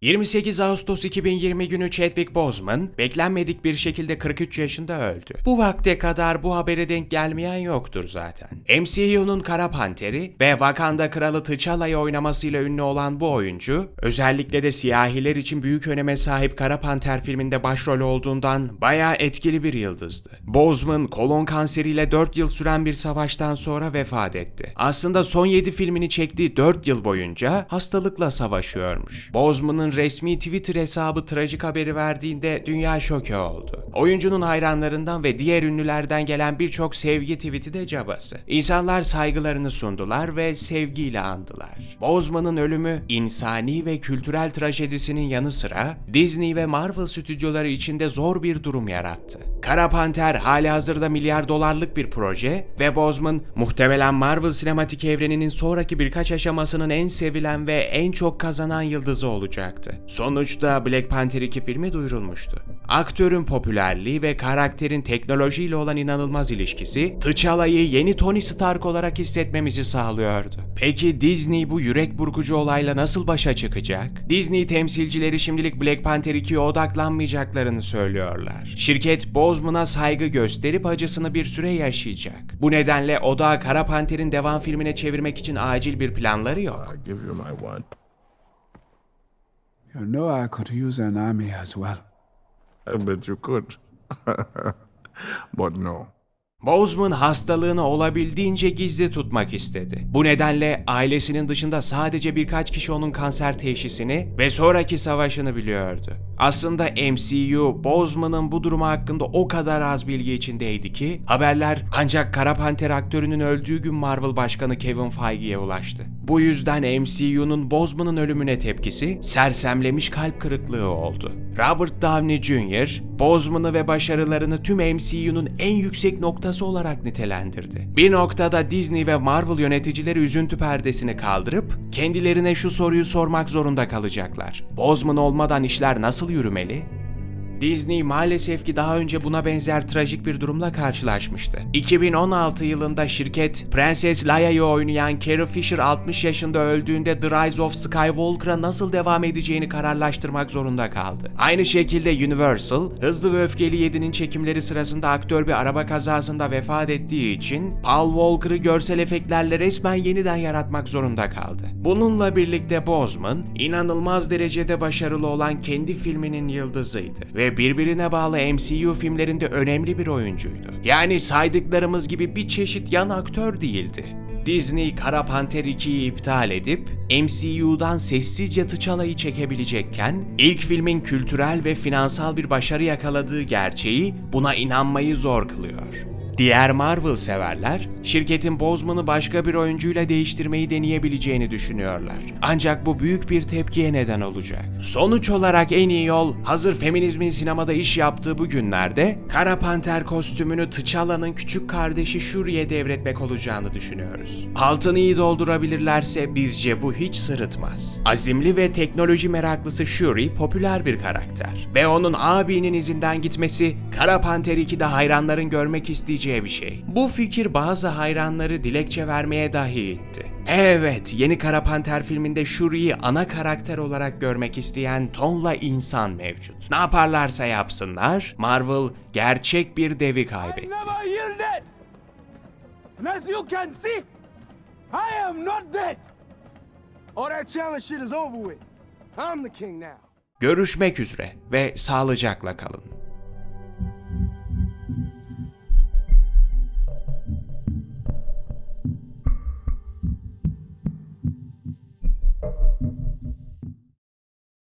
28 Ağustos 2020 günü Chadwick Boseman beklenmedik bir şekilde 43 yaşında öldü. Bu vakte kadar bu habere denk gelmeyen yoktur zaten. MCU'nun Kara Panteri ve Wakanda Kralı T'Challa'yı oynamasıyla ünlü olan bu oyuncu, özellikle de siyahiler için büyük öneme sahip Kara Panter filminde başrol olduğundan bayağı etkili bir yıldızdı. Boseman kolon kanseriyle 4 yıl süren bir savaştan sonra vefat etti. Aslında son 7 filmini çektiği 4 yıl boyunca hastalıkla savaşıyormuş. Boseman'ın resmi Twitter hesabı trajik haberi verdiğinde dünya şoke oldu. Oyuncunun hayranlarından ve diğer ünlülerden gelen birçok sevgi tweet'i de cabası. İnsanlar saygılarını sundular ve sevgiyle andılar. Boseman'ın ölümü insani ve kültürel trajedisinin yanı sıra Disney ve Marvel stüdyoları içinde zor bir durum yarattı. Kara Panter hali hazırda milyar dolarlık bir proje ve Boseman muhtemelen Marvel sinematik evreninin sonraki birkaç aşamasının en sevilen ve en çok kazanan yıldızı olacaktı. Sonuçta Black Panther 2 filmi duyurulmuştu. Aktörün popülerliği ve karakterin teknolojiyle olan inanılmaz ilişkisi T'Challa'yı yeni Tony Stark olarak hissetmemizi sağlıyordu. Peki Disney bu yürek burkucu olayla nasıl başa çıkacak? Disney temsilcileri şimdilik Black Panther 2'ye odaklanmayacaklarını söylüyorlar. Şirket Boseman'a saygı gösterip acısını bir süre yaşayacak. Bu nedenle odağı Kara Panter'in devam filmine çevirmek için acil bir planları yok. I give you my word. You know I could use an army as well. I bet you could. but no. Boseman hastalığını olabildiğince gizli tutmak istedi. Bu nedenle ailesinin dışında sadece birkaç kişi onun kanser teşhisini ve sonraki savaşını biliyordu. Aslında MCU, Boseman'ın bu durumu hakkında o kadar az bilgi içindeydi ki haberler ancak Kara Panter aktörünün öldüğü gün Marvel Başkanı Kevin Feige'ye ulaştı. Bu yüzden MCU'nun Boseman'ın ölümüne tepkisi sersemlemiş kalp kırıklığı oldu. Robert Downey Jr., Boseman'ı ve başarılarını tüm MCU'nun en yüksek noktası olarak nitelendirdi. Bir noktada Disney ve Marvel yöneticileri üzüntü perdesini kaldırıp kendilerine şu soruyu sormak zorunda kalacaklar. Boseman olmadan işler nasıl yürümeli? Disney maalesef ki daha önce buna benzer trajik bir durumla karşılaşmıştı. 2016 yılında şirket Prenses Leia'yı oynayan Carrie Fisher 60 yaşında öldüğünde The Rise of Skywalker'a nasıl devam edeceğini kararlaştırmak zorunda kaldı. Aynı şekilde Universal, Hızlı ve Öfkeli 7'nin çekimleri sırasında aktör bir araba kazasında vefat ettiği için Paul Walker'ı görsel efektlerle resmen yeniden yaratmak zorunda kaldı. Bununla birlikte Boseman, inanılmaz derecede başarılı olan kendi filminin yıldızıydı ve birbirine bağlı MCU filmlerinde önemli bir oyuncuydu. Yani saydıklarımız gibi bir çeşit yan aktör değildi. Disney Kara Panter 2'yi iptal edip MCU'dan sessizce T'Challa'yı çekebilecekken ilk filmin kültürel ve finansal bir başarı yakaladığı gerçeği buna inanmayı zor kılıyor. Diğer Marvel severler, şirketin Boseman'ı başka bir oyuncuyla değiştirmeyi deneyebileceğini düşünüyorlar. Ancak bu büyük bir tepkiye neden olacak. Sonuç olarak en iyi yol, hazır feminizmin sinemada iş yaptığı bu günlerde, Kara Panter kostümünü T'Challa'nın küçük kardeşi Shuri'ye devretmek olacağını düşünüyoruz. Altını iyi doldurabilirlerse bizce bu hiç sırıtmaz. Azimli ve teknoloji meraklısı Shuri popüler bir karakter. Ve onun abinin izinden gitmesi, Kara Panter 2'de hayranların görmek isteyeceği bir şey. Bu fikir bazı hayranları dilekçe vermeye dahi itti. Evet, yeni Kara Panter filminde Shuri'yi ana karakter olarak görmek isteyen tonla insan mevcut. Ne yaparlarsa yapsınlar, Marvel gerçek bir devi kaybetti. never yielded. And as you can see, I am not dead. All that challenge shit is over with. I'm the king now. Görüşmek üzere ve sağlıcakla kalın.